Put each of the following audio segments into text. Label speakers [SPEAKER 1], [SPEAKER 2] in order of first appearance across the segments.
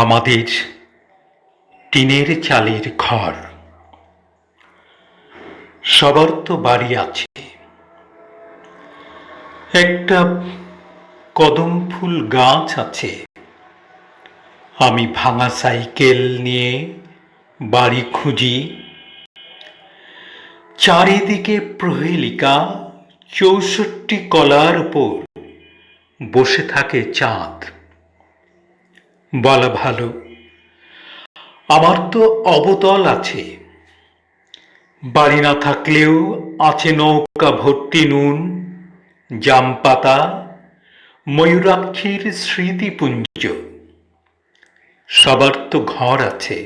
[SPEAKER 1] আমাদের টিনের চালের ঘর সবার তো বাড়ি আছে। একটা কদম ফুল গাছ আছে। আমি ভাঙা সাইকেল নিয়ে বাড়ি খুঁজি। চারিদিকে প্রহেলিকা, চৌষট্টি কলার উপর বসে থাকে চাঁদ। বলা ভালো। আমার তো অবতল আছে। বাড়ি না থাকলেও আছে নৌকা ভর্তি নুন, জাম পাতা, ময়ূরাক্ষীর স্মৃতিপুঞ্জ। সবার তো ঘর আছে।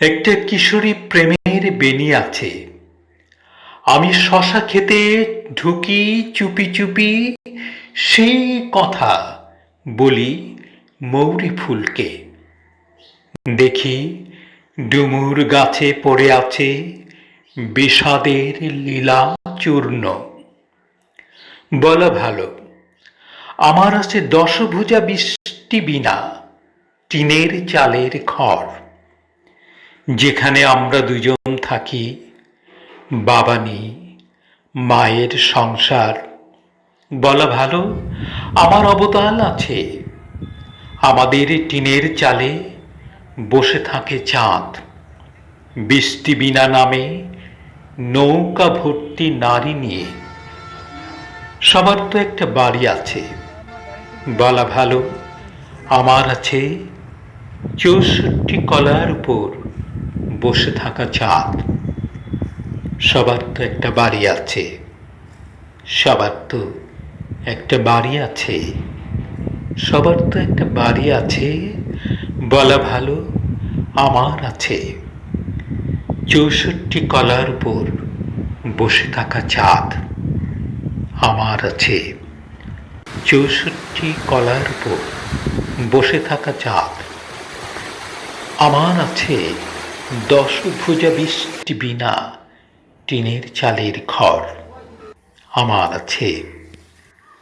[SPEAKER 1] একটা কিশোরী প্রেমের বেনি আছে। আমি শশা খেতে ঢুকি চুপি চুপি সেই কথা বলি মৌরি ফুলকে। দেখি ডুমুর গাছে পড়ে আছে বিষাদের লীলা চূর্ণ। বলা ভালো, আমার আছে দশভুজা বৃষ্টি বিনা টিনের চালের ঘর যেখানে আমরা দুজন থাকি, বাবা নেই মায়ের সংসার। বলা ভালো, আমার অবতাল আছে আমাদের টিনের চালে বসে থাকে চাঁদ। বৃষ্টি বিনা নামে নৌকা ভর্তি নারী নিয়ে। সবার তো একটা বাড়ি আছে। বলা ভালো, আমার আছে চৌষট্টি কলার উপর বসে থাকা চাঁদ। সবার তো একটা বাড়ি আছে। সবার তো একটা বাড়ি আছে। সবার তো একটা বাড়ি আছে, বলা ভালো আমার আছে। চৌষট্টি কলার উপর বসে থাকা চাঁদ আমার আছে। চৌষট্টি কলার উপর বসে থাকা চাঁদ আমার আছে। দশভুজা বৃষ্টি বিনা টিনের চালের ঘর আমার আছে।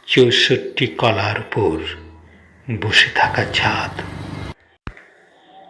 [SPEAKER 1] চৌষট্টি কলার উপর বসে থাকা চাঁদ